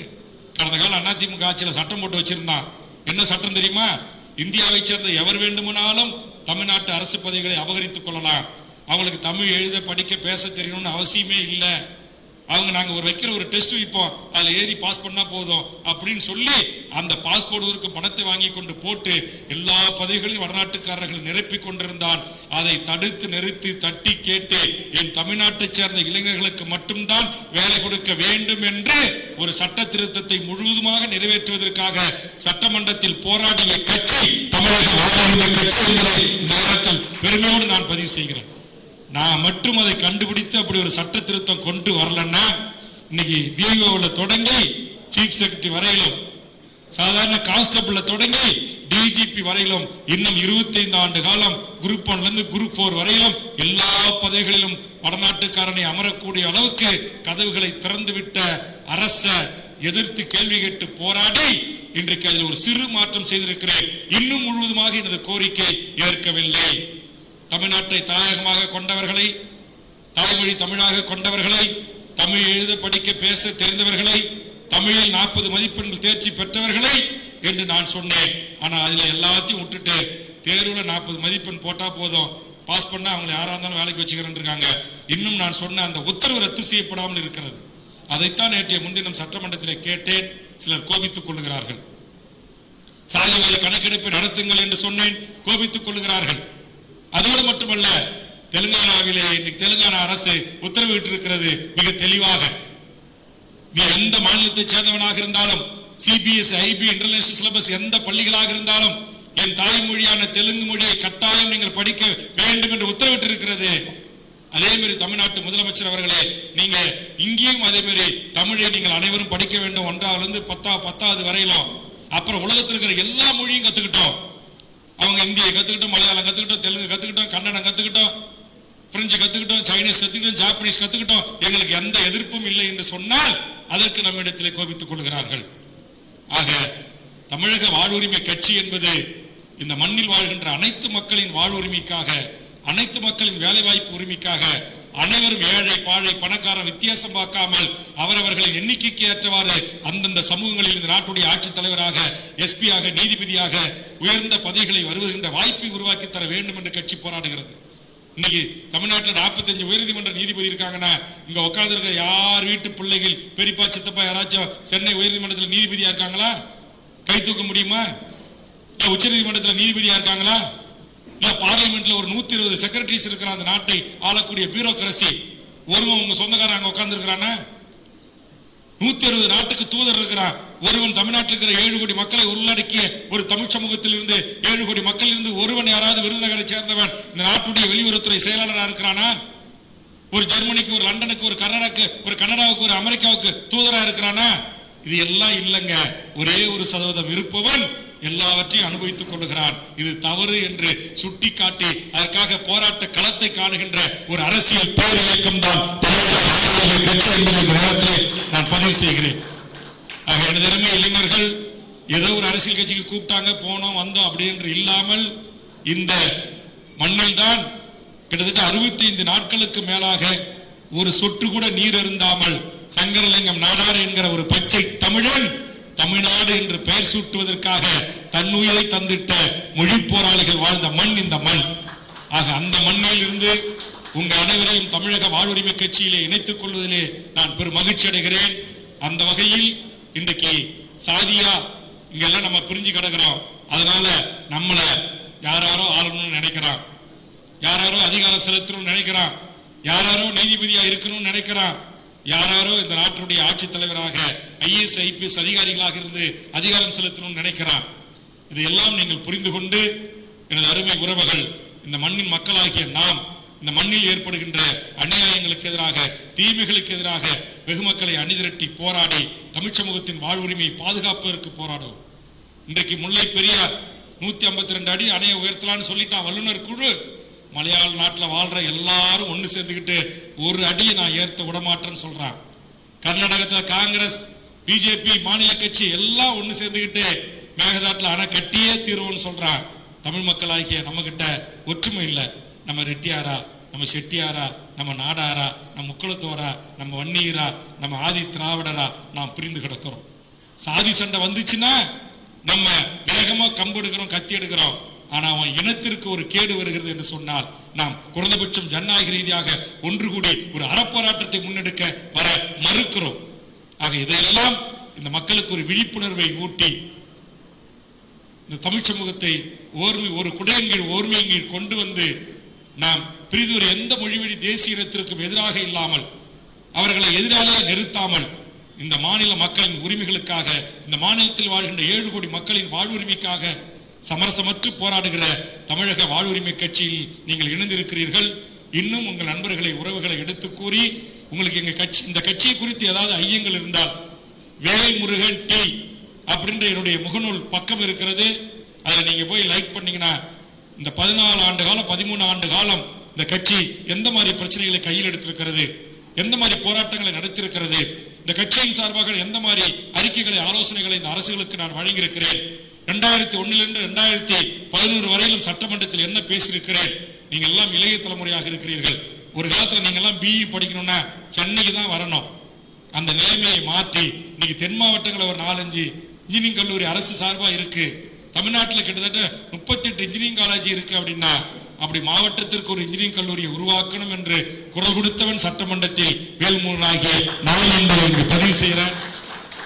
கடந்த காலம் அதிமுக ஆட்சியில் சட்டம் போட்டு வச்சிருந்தான். என்ன சட்டம் தெரியுமா? இந்தியாவை சேர்ந்த எவர் வேண்டுமானாலும் தமிழ்நாட்டு அரசு பதவிகளை அபகரித்துக் கொள்ளலாம். அவங்களுக்கு தமிழ் எழுத படிக்க பேச தெரியணும்னு அவசியமே இல்லை. அவங்க நாங்க ஒரு வைக்கிற ஒரு டெஸ்ட் வைப்போம் அதுல எழுதி பாஸ் பண்ணா போதும் அப்படின்னு சொல்லி அந்த பாஸ் பணத்தை வாங்கி கொண்டு போட்டு எல்லா பதவிகளையும் வடநாட்டுக்காரர்கள் நிரப்பிக் கொண்டிருந்தான். அதை தடுத்து நிறுத்தி தட்டி கேட்டு என் தமிழ்நாட்டை சேர்ந்த இளைஞர்களுக்கு மட்டும்தான் வேலை கொடுக்க வேண்டும் என்று ஒரு சட்ட திருத்தத்தை முழுவதுமாக நிறைவேற்றுவதற்காக சட்டமன்றத்தில் போராடிய கட்சி தமிழக கட்சி நேரத்தில் பெருமையோடு நான் பதிவு செய்கிறேன். நான் மட்டும் அதை கண்டுபிடித்து அப்படி ஒரு சட்ட திருத்தம் கொண்டு வரலன்னா இன்னைக்கு விஓவில் தொடங்கி சீஃப் செக்ரட்டரி வரையிலும் சாதாரண கான்ஸ்டபிள்ல தொடங்கி டிஜிபி வரையிலும் இன்னும் 25 ஆண்டு காலம் குரூப் ஒன்ல இருந்து குரூப் போர் வரையிலும் எல்லா பதவிகளிலும் வடநாட்டுக்காரனை அமரக்கூடிய அளவுக்கு கதவுகளை திறந்துவிட்ட அரச எதிர்த்து கேள்வி கேட்டு போராடி இன்றைக்கு அதில் ஒரு சிறு மாற்றம் செய்திருக்கிறேன். இன்னும் முழுவதுமாக எனது கோரிக்கை ஏற்கவில்லை. தமிழ்நாட்டை தாயகமாக கொண்டவர்களை தாய்மொழி தமிழாக கொண்டவர்களை தமிழ் எழுத படிக்க பேச தெரிந்தவர்களை தமிழில் நாற்பது மதிப்பெண்கள் தேர்ச்சி பெற்றவர்களை என்று நான் சொன்னேன். ஆனால் அதில் எல்லாத்தையும் விட்டுட்டு தேர்வில் நாற்பது மதிப்பெண் போட்டா போதும். பாஸ் பண்ணா அவங்களை யாரா இருந்தாலும் வேலைக்கு வச்சுக்கிறேன் இருக்காங்க. இன்னும் நான் சொன்ன அந்த உத்தரவு ரத்து செய்யப்படாமல் இருக்கிறது. அதைத்தான் நேற்றைய முன்தினம் சட்டமன்றத்திலே கேட்டேன். சிலர் கோபித்துக் கொள்ளுகிறார்கள். சாதிவாரி கணக்கெடுப்பை நடத்துங்கள் என்று சொன்னேன். கோபித்துக் கொள்ளுகிறார்கள். அதோடு மட்டுமல்ல தெலுங்கானாவிலே இன்னைக்கு தெலுங்கானா அரசு உத்தரவிட்டிருக்கிறது மிக தெளிவாக. நீ எந்த மாநிலத்தை சேர்ந்தவனாக இருந்தாலும் சிபிஎஸ் ஐபி இன்டர்நேஷனல் சிலபஸ் எந்த பள்ளிகளாக இருந்தாலும் என் தாய்மொழியான தெலுங்கு மொழியை கட்டாயம் நீங்கள் படிக்க வேண்டும் என்று உத்தரவிட்டிருக்கிறது. அதே மாதிரி தமிழ்நாட்டு முதலமைச்சர் அவர்களே நீங்க இங்கேயும் அதே மாதிரி தமிழை நீங்கள் அனைவரும் படிக்க வேண்டும். ஒன்றாவது இருந்து பத்தா பத்தாவது வரையிலும். அப்புறம் உலகத்தில் இருக்கிற எல்லா மொழியும் கத்துக்கிட்டோம். அவங்க இந்தியை கத்துக்கிட்டோம் மலையாளம் கத்துக்கிட்டோம் தெலுங்கு கத்துக்கிட்டோம் கன்னடம் கத்துக்கிட்டோம் பிரெஞ்சு கத்துக்கிட்டோம் சைனீஸ் கத்துக்கிட்டோம் ஜாப்பனீஸ் கத்துக்கிட்டோம். எங்களுக்கு எந்த எதிர்ப்பும் இல்லை என்று சொன்னால் அதற்கு நம்மிடத்திலே கோபித்துக் கொள்கிறார்கள். ஆக தமிழக வாழ்வுரிமை கட்சி என்பது இந்த மண்ணில் வாழ்கின்ற அனைத்து மக்களின் வாழ்வுரிமைக்காக அனைத்து மக்களின் வேலைவாய்ப்பு உரிமைக்காக அனைவரும் ஏழை பாழை பணக்காரன் வித்தியாசம் பார்க்காமல் அவரவர்களின் எண்ணிக்கைக்கு ஏற்றவாறு அந்தந்த சமூகங்களில் இந்த நாட்டுடைய ஆட்சித் தலைவராக எஸ்பியாக நீதிபதியாக உயர்ந்த பதவிகளை வருகின்ற வாய்ப்பை உருவாக்கி தர வேண்டும் என்று கட்சி போராடுகிறது. இன்னைக்கு தமிழ்நாட்டில் 45 உயர்நீதிமன்ற நீதிபதி இருக்காங்கன்னா இங்க உட்கார்ந்து இருக்க யார் வீட்டு பிள்ளைகள் பெரியப்பா சித்தப்பா யாராச்சும் சென்னை உயர்நீதிமன்றத்தில் நீதிபதியா இருக்காங்களா? கை தூக்க முடியுமா? உச்ச நீதிமன்றத்தில் நீதிபதியா இருக்காங்களா? பார்லிமெண்ட்ல ஒரு நூத்தி இருபது செக்ரட்டரிஸ் இருக்கிற அந்த நாட்டை ஆளக்கூடிய பியூரோக்ரசி ஒருவன் உங்க சொந்தக்காரன் அங்க உட்கார்ந்து இருக்கிறானா நூத்தி அறுபது நாட்டுக்கு தூதர் இருக்கிறான் ஒருவன் தமிழ்நாட்டில் இருக்கிற ஏழு கோடி மக்களை உள்ளடக்கிய ஒரு தமிழ் சமூகத்தில் இருந்து ஏழு கோடி மக்கள் இருந்து ஒருவன் யாராவது விருதுநகரை சேர்ந்தவன் இந்த நாட்டுடைய வெளியுறவுத்துறை செயலாளராக இருக்கிறானா? ஒரு ஜெர்மனிக்கு ஒரு லண்டனுக்கு ஒரு கனடாக்கு ஒரு கனடாவுக்கு ஒரு அமெரிக்காவுக்கு தூதரா இருக்கிறானா? இது எல்லாம் இல்லைங்க. ஒரே ஒரு சதவீதம் இருப்பவன் எல்லாவற்றையும் அனுபவித்துக் கொள்ளுகிறான். இது தவறு என்று சுட்டிக்காட்டி அதற்காக போராட்ட களத்தை காணுகின்ற ஒரு அரசியல் பேர் இயக்கம் தான் நான் பதிவு செய்கிறேன். ஆக எனது அருமை இளைஞர்கள் ஏதோ ஒரு அரசியல் கட்சிக்கு கூப்பிட்டாங்க போனோம் வந்தோம் அப்படி என்று இல்லாமல் இந்த மண்ணில் தான் கிட்டத்தட்ட 65 நாட்களுக்கு மேலாக ஒரு சொட்டு கூட நீர் அருந்தாமல் சங்கரலிங்கம் நாடார் என்கிற ஒரு பச்சை தமிழன் தமிழ்நாடு என்று பெயர் சூட்டுவதற்காக தன்னுயிரை தந்திட்ட மொழி போராளிகள் வாழ்ந்த மண் இந்த மண். ஆக அந்த மண்ணில் இருந்து உங்க அனைவரையும் தமிழக வாழ்வுரிமை கட்சியிலே இணைத்துக் கொள்வதிலே நான் பெரும் மகிழ்ச்சி அடைகிறேன். அந்த வகையில் இன்றைக்கு சாதியா இங்கெல்லாம் நம்ம பிரிஞ்சு கிடக்கிறோம். அதனால நம்மள யாராரோ ஆளணும்னு நினைக்கிறான். யாராரோ அதிகாரம் செலுத்தணும்னு நினைக்கிறான். யாராரோ நீதிபதியா இருக்கணும்னு நினைக்கிறான். யாராரோ இந்த நாட்டினுடைய ஆட்சித் தலைவராக ஐஏஎஸ் ஐபிஎஸ் அதிகாரிகளாக இருந்து அதிகாரம் செலுத்தணும்னு நினைக்கிறார். இதையெல்லாம் நீங்கள் புரிந்து கொண்டு எனது அருமை உறவுகள் இந்த மண்ணின் மக்களாகிய நாம் இந்த மண்ணில் ஏற்படுகின்ற அநியாயங்களுக்கு எதிராக தீமைகளுக்கு எதிராக வெகுமக்களை அணிதிரட்டி போராடி தமிழ் சமூகத்தின் வாழ்வுரிமையை பாதுகாப்பதற்கு போராடுவோம். இன்றைக்கு முல்லை பெரியார் நூத்தி ஐம்பத்தி ரெண்டு அடி அணையை உயர்த்தலான்னு சொல்லிட்டான் வல்லுநர் குழு. மலையாள நாட்டில் வாழ்ற எல்லாரும் ஒன்று சேர்ந்துக்கிட்டு ஒரு அடியை நான் ஏற்ற விடமாட்டேன்னு சொல்றான். கர்நாடகத்தில் காங்கிரஸ் பிஜேபி மாநில கட்சி எல்லாம் ஒன்று சேர்ந்துக்கிட்டு மேகதாட்டில் அணை கட்டியே தீர்வுன்னு சொல்றான். தமிழ் மக்களாகிய நம்மக்கிட்ட ஒற்றுமை இல்லை. நம்ம ரெட்டியாரா நம்ம செட்டியாரா நம்ம நாடாரா நம்ம முக்குளத்தோரா நம்ம வன்னியரா நம்ம ஆதி திராவிடரா நாம் பிரிந்து கிடக்கிறோம். சாதி சண்டை வந்துச்சுன்னா நம்ம வேகமாக கம்பு எடுக்கிறோம் கத்தி எடுக்கிறோம். ஆனா அவன் இனத்திற்கு ஒரு கேடு வருகிறது என்று சொன்னால் நாம் குறைந்தபட்சம் ஜனநாயக ரீதியாக ஒன்று கூடி ஒரு அறப்போராட்டத்தை முன்னெடுக்க வர மறுக்கிறோம். ஆக இதையெல்லாம் இந்த மக்களுக்கு ஒரு விழிப்புணர்வை ஊட்டி இந்த தமிழ் சமூகத்தை ஓர்மை ஒரு குடையின் கீழ் ஓர்மையின் கீழ் கொண்டு வந்து நாம் பிரிதொரு எந்த மொழிவழி தேசிய இனத்திற்கும் எதிராக இல்லாமல் அவர்களை எதிராலே நிறுத்தாமல் இந்த மாநில மக்களின் உரிமைகளுக்காக இந்த மாநிலத்தில் வாழ்கின்ற ஏழு கோடி மக்களின் வாழ்வுரிமைக்காக சமரசமற்று போராடுகிற தமிழக வாழ்வுரிமை கட்சியில் நீங்கள் இணைந்திருக்கிறீர்கள். இன்னும் உங்கள் நண்பர்களை உறவுகளை எடுத்து கூறி உங்களுக்கு எங்க கட்சி இந்த கட்சியை குறித்து ஏதாவது ஐயங்கள் இருந்தால் வேலை முருகன் டி அப்படின்ற என்னுடைய முகநூல் பக்கம் இருக்கிறது. அதில் நீங்க போய் லைக் பண்ணீங்கன்னா இந்த பதினாலு ஆண்டு காலம் பதிமூணு ஆண்டு காலம் இந்த கட்சி எந்த மாதிரி பிரச்சனைகளை கையில் எடுத்திருக்கிறது எந்த மாதிரி போராட்டங்களை நடத்தியிருக்கிறது இந்த கட்சியின் சார்பாக எந்த மாதிரி அறிக்கைகளை ஆலோசனைகளை இந்த அரசுகளுக்கு நான் வழங்கியிருக்கிறேன். ரெண்டாயிரத்தி ஒன்னிலிருந்து ரெண்டாயிரத்தி பதினோரு வரையிலும் சட்டமன்றத்தில் என்ன பேசியிருக்கிறேன்? நீங்க எல்லாம் இளைய தலைமுறையாக இருக்கிறீர்கள். ஒரு காலத்துல நீங்க எல்லாம் பிஇ படிக்கணும்னா சென்னைக்கு தான் வரணும். அந்த நிலைமையை மாற்றி இன்னைக்கு தென் மாவட்டங்களில் ஒரு நாலஞ்சு இன்ஜினியரிங் கல்லூரி அரசு சார்பா இருக்கு. தமிழ்நாட்டில் கிட்டத்தட்ட முப்பத்தெட்டு இன்ஜினியரிங் காலேஜ் இருக்கு அப்படின்னா அப்படி மாவட்டத்திற்கு ஒரு இன்ஜினியரிங் கல்லூரியை உருவாக்கணும் என்று குரல் கொடுத்தவன் சட்டமன்றத்தில் வேல்முருகனாகிய நான் என்பதை பதிவு செய்கிறேன்.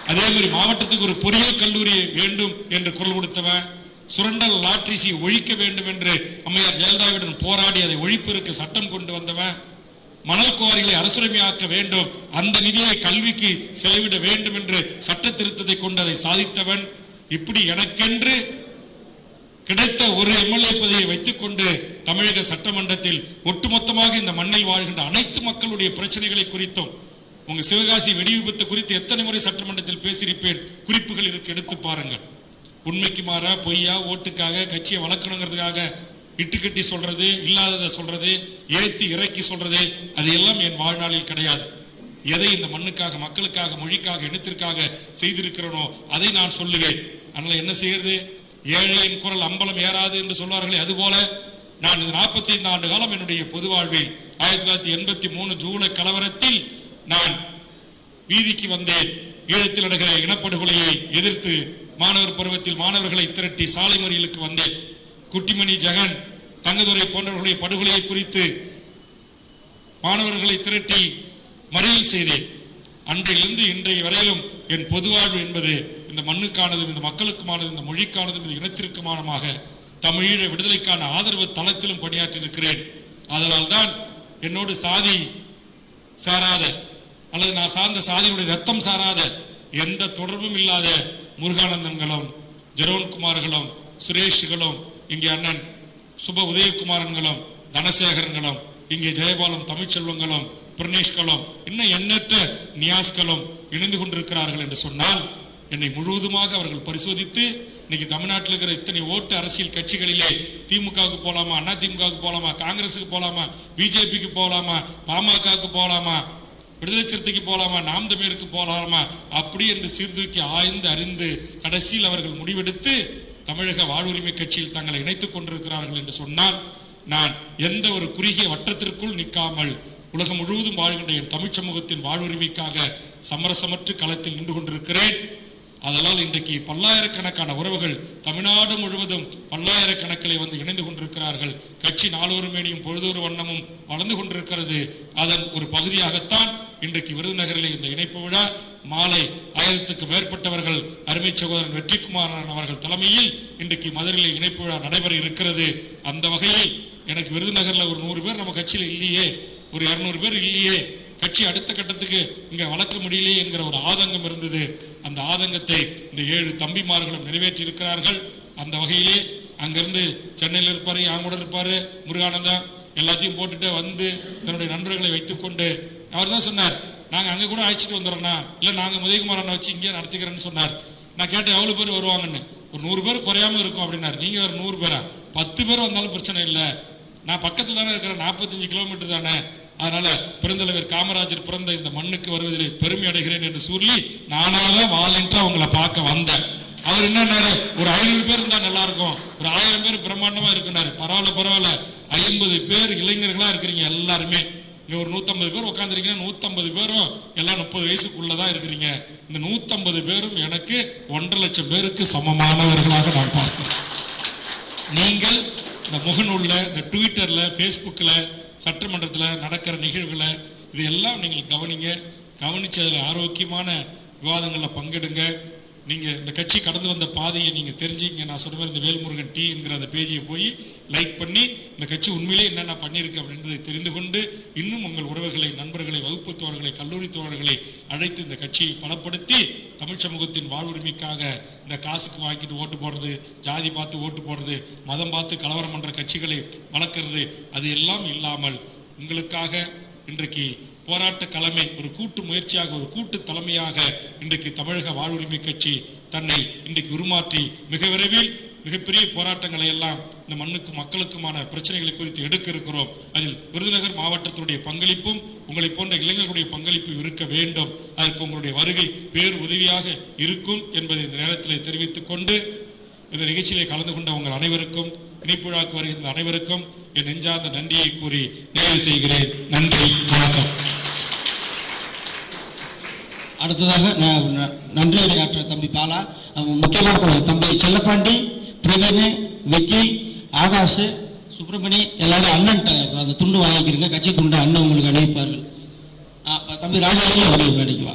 அதே மாதிரி மாவட்டத்துக்கு ஒரு பொறியியல் கல்லூரி வேண்டும் என்று குரல் கொடுத்தவன் சுரண்டல் லாட்ரிசி ஒழிக்க வேண்டும் என்று அம்மையார் ஜெயலலிதாவிடம் போராடி அதை ஒழிப்பதற்கு சட்டம் கொண்டு வந்தவன் மணல் குவாரிகளை அரசுரிமையாக்க வேண்டும் அந்த நிதியை கல்விக்கு செலவிட வேண்டும் என்று சட்ட திருத்தத்தை கொண்டு அதை சாதித்தவன் இப்படி எனக்கென்று கிடைத்த ஒரு எம்எல்ஏ பதவியை வைத்துக்கொண்டு தமிழக சட்டமன்றத்தில் ஒட்டுமொத்தமாக இந்த மண்ணில் வாழ்கின்ற அனைத்து மக்களுடைய பிரச்சனைகளை குறித்தும் உங்க சிவகாசி வெடிவிபத்து குறித்து எத்தனை முறை சட்டமன்றத்தில் பேசியிருப்பேன்? குறிப்புகள் இதுக்கு எடுத்து பாருங்கள். உண்மைக்கு மாறா பொய்யா ஓட்டுக்காக கட்சியை வளர்க்கணுங்கிறதுக்காக இட்டுக்கட்டி சொல்றது இல்லாததை சொல்றது ஏத்தி இறக்கி சொல்றது அது எல்லாம் என் வாழ்நாளில் கிடையாது. எதை இந்த மண்ணுக்காக மக்களுக்காக மொழிக்காக இனத்திற்காக செய்திருக்கிறனோ அதை நான் சொல்லுவேன். அதனால என்ன செய்யறது? ஏழையின் குரல் அம்பலம் ஏறாது என்று சொல்வார்களே அதுபோல நான் இந்த 45 ஆண்டு காலம் என்னுடைய பொது வாழ்வில் ஆயிரத்தி தொள்ளாயிரத்தி எண்பத்தி மூணு ஜூலை கலவரத்தில் நான் வீதிக்கு வந்தேன். ஈழத்தில் நடக்கிற இனப்படுகொலையை எதிர்த்து மாணவர் பருவத்தில் மாணவர்களை திரட்டி சாலை மறியலுக்கு வந்தேன். குட்டிமணி ஜெகன் தங்கதுரை போன்றவர்களுடைய படுகொலையை குறித்து மாணவர்களை திரட்டி மறியல் செய்தேன். அன்றையிலிருந்து இன்றைய வரையிலும் என் பொதுவாழ்வு என்பது இந்த மண்ணுக்கானதும் இந்த மக்களுக்குமானதும் இந்த மொழிக்கானதும் இந்த இனத்திற்குமானமாக தமிழீழ விடுதலைக்கான ஆதரவு தளத்திலும் பணியாற்றி இருக்கிறேன் அதனால் தான் என்னோடு சாதி சாராத அல்லது நான் சார்ந்த சாதியினுடைய ரத்தம் சாராத எந்த தொடர்பும் இல்லாத முருகானந்தங்களும் ஜெரோன்குமார்களும் சுரேஷுகளும் இங்கே அண்ணன் சுப உதயகுமாரன்களும் தனசேகரன்களும் இங்கே ஜெயபாலம் தமிழ்ச்செல்வங்களும் பிரணேஷ்களும் இன்னும் எண்ணற்ற நியாஸ்களும் இணைந்து கொண்டிருக்கிறார்கள் என்று சொன்னால் என்னை முழுவதுமாக அவர்கள் பரிசோதித்து இன்னைக்கு தமிழ்நாட்டில் இருக்கிற இத்தனை ஓட்டு அரசியல் கட்சிகளிலே திமுகவுக்கு போலாமா அண்ணா திமுகவுக்கு போலாமா காங்கிரஸுக்கு போலாமா பிஜேபிக்கு போலாமா பாமகவுக்கு போலாமா விடுதலை சிறுத்தைக்கு போகலாமா நாம் தமிழருக்கு அப்படி என்று சீர்தூக்கி ஆய்ந்து அறிந்து கடைசியில் அவர்கள் முடிவெடுத்து தமிழக வாழ்வுரிமை கட்சியில் தங்களை இணைத்துக் கொண்டிருக்கிறார்கள் என்று சொன்னால் நான் எந்த ஒரு குறுகிய வட்டத்திற்குள் நிற்காமல் உலகம் முழுவதும் வாழ்கின்ற என் தமிழ் சமூகத்தின் வாழ்வுரிமைக்காக சமரசமற்று களத்தில் நின்று கொண்டிருக்கிறேன். அதனால் இன்றைக்கு பல்லாயிரக்கணக்கான உறவுகள் தமிழ்நாடு முழுவதும் பல்லாயிரக்கணக்கிலே வந்து இணைந்து கொண்டிருக்கிறார்கள். கட்சி நாளொரு மேனியும் பொழுதொரு வண்ணமும் வளர்ந்து கொண்டிருக்கிறது. அதன் ஒரு பகுதியாகத்தான் இன்றைக்கு விருதுநகரிலே இந்த இணைப்பு விழா. மாலை ஆயிரத்துக்கு மேற்பட்டவர்கள் அருமை சகோதரன் வெற்றிக்குமாரன் அவர்கள் தலைமையில் இன்றைக்கு மதுரையிலே இணைப்பு விழா நடைபெற இருக்கிறது. அந்த வகையில் எனக்கு விருதுநகர்ல ஒரு நூறு பேர் நம்ம கட்சியில இல்லையே ஒரு இருநூறு பேர் இல்லையே கட்சி அடுத்த கட்டத்துக்கு இங்க வளர்க்க முடியலையே என்கிற ஒரு ஆதங்கம் இருந்தது. அந்த ஆதங்கத்தை இந்த ஏழு தம்பிமார்களும் நிறைவேற்றி இருக்கிறார்கள் அந்த வகையிலே அங்கிருந்து சென்னையில் இருப்பாரு என் கூட இருப்பாரு முருகானந்தா எல்லாத்தையும் போட்டுட்டு வந்து தன்னுடைய நண்பர்களை வைத்துக்கொண்டு அவர் தான் சொன்னார்? நாங்க அங்க கூட அழைச்சிட்டு வந்துடுறோம்னா இல்ல நாங்க உதயகுமார் அண்ணா வச்சு இங்கே நடத்திக்கிறேன்னு சொன்னார். நான் கேட்டேன் எவ்வளவு பேர் வருவாங்கன்னு? ஒரு நூறு பேர் குறையாம இருக்கும் அப்படின்னாரு. நீங்க ஒரு நூறு பேரா? பத்து பேர் வந்தாலும் பிரச்சனை இல்லை. நான் பக்கத்துல தானே இருக்கிறேன். நாற்பத்தஞ்சு கிலோமீட்டர் தானே. அதனால பெருந்தலைவர் காமராஜர் பிறந்த இந்த மண்ணுக்கு வருவதில் பெருமை அடைகிறேன் என்று சொல்லி நானாதான் வாலண்டா அவங்களை பார்க்க வந்தேன். அவர் என்னன்னாரு ஒரு ஐநூறு பேர் இருந்தா நல்லா இருக்கும் ஒரு ஆயிரம் பேர் பிரம்மாண்டமா இருக்குனாரு பரவாயில்ல பரவாயில்ல. ஐம்பது பேர் இளைஞர்களா இருக்கிறீங்க எல்லாருமே. நீங்க ஒரு நூத்தம்பது பேர் உட்காந்துருக்கீங்கன்னா நூத்தம்பது பேரும் எல்லாம் முப்பது வயசுக்குள்ளதான் இருக்கிறீங்க. இந்த நூத்தம்பது பேரும் எனக்கு ஒன்றரை லட்சம் பேருக்கு சமமானவர்களாக நான் பார்க்கிறேன். நீங்கள் இந்த முகநூல்ல இந்த ட்விட்டர்ல ஃபேஸ்புக்கில் சட்டமன்றத்தில் நடக்கிற நிகழ்வுகளை இதையெல்லாம் நீங்கள் கவனிங்க. கவனித்து அதில் ஆரோக்கியமான விவாதங்களில் பங்கெடுங்க. நீங்கள் இந்த கட்சி கடந்து வந்த பாதையை நீங்கள் தெரிஞ்சுங்க. நான் சொன்ன மாதிரி இந்த வேல்முருகன் டி என்கிற அந்த பேஜியை போய் லைக் பண்ணி இந்த கட்சி உண்மையிலே என்னென்ன பண்ணியிருக்கு அப்படின்றதை தெரிந்து கொண்டு இன்னும் உங்கள் உறவுகளை நண்பர்களை வகுப்பு தோழர்களை கல்லூரி தோழர்களை அழைத்து இந்த கட்சியை பலப்படுத்தி தமிழ் சமூகத்தின் வாழ்வுரிமைக்காக இந்த காசுக்கு வாங்கிட்டு ஓட்டு போடுறது ஜாதி பார்த்து ஓட்டு போடுறது மதம் பார்த்து கலவரம் பண்ணுற கட்சிகளை வளர்க்கறது அது எல்லாம் இல்லாமல் உங்களுக்காக இன்றைக்கு போராட்ட கலமை ஒரு கூட்டு முயற்சியாக ஒரு கூட்டு தலைமையாக இன்றைக்கு தமிழக வாழ்வுரிமை கட்சி தன்னை இன்றைக்கு உருமாற்றி மிக விரைவில் மிகப்பெரிய போராட்டங்களை எல்லாம் இந்த மண்ணுக்கு மக்களுக்குமான பிரச்சனைகளை குறித்து எடுக்க இருக்கிறோம். அதில் விருதுநகர் மாவட்டத்தினுடைய பங்களிப்பும் உங்களை போன்ற இளைஞர்களுடைய பங்களிப்பு இருக்க வேண்டும். அதற்கு உங்களுடைய வருகை பேர் உதவியாக இருக்கும் என்பதை இந்த நேரத்தில் தெரிவித்துக் கொண்டு இந்த நிகழ்ச்சியிலே கலந்து கொண்ட உங்கள் அனைவருக்கும் இணைப்புழாக்கு வருகின்ற அனைவருக்கும் என் நெஞ்சார்ந்த நன்றியை கூறி நிறைவு செய்கிறேன். நன்றி வணக்கம். அடுத்ததாக நான் ந- நன்றி உரையாற்ற தம்பி பாலா முக்கியமாக தம்பி செல்லப்பாண்டி பிரவீன் விக்கி ஆகாஷ் சுப்பிரமணி எல்லாரும் அண்ணன்ட்ட அந்த துண்டு வாங்கிக்கிறீங்க கட்சி துண்டு அண்ணன் உங்களுக்கு அணிவிப்பார்கள். தம்பி ராஜாவையும் அவர்கள் மேடைக்கு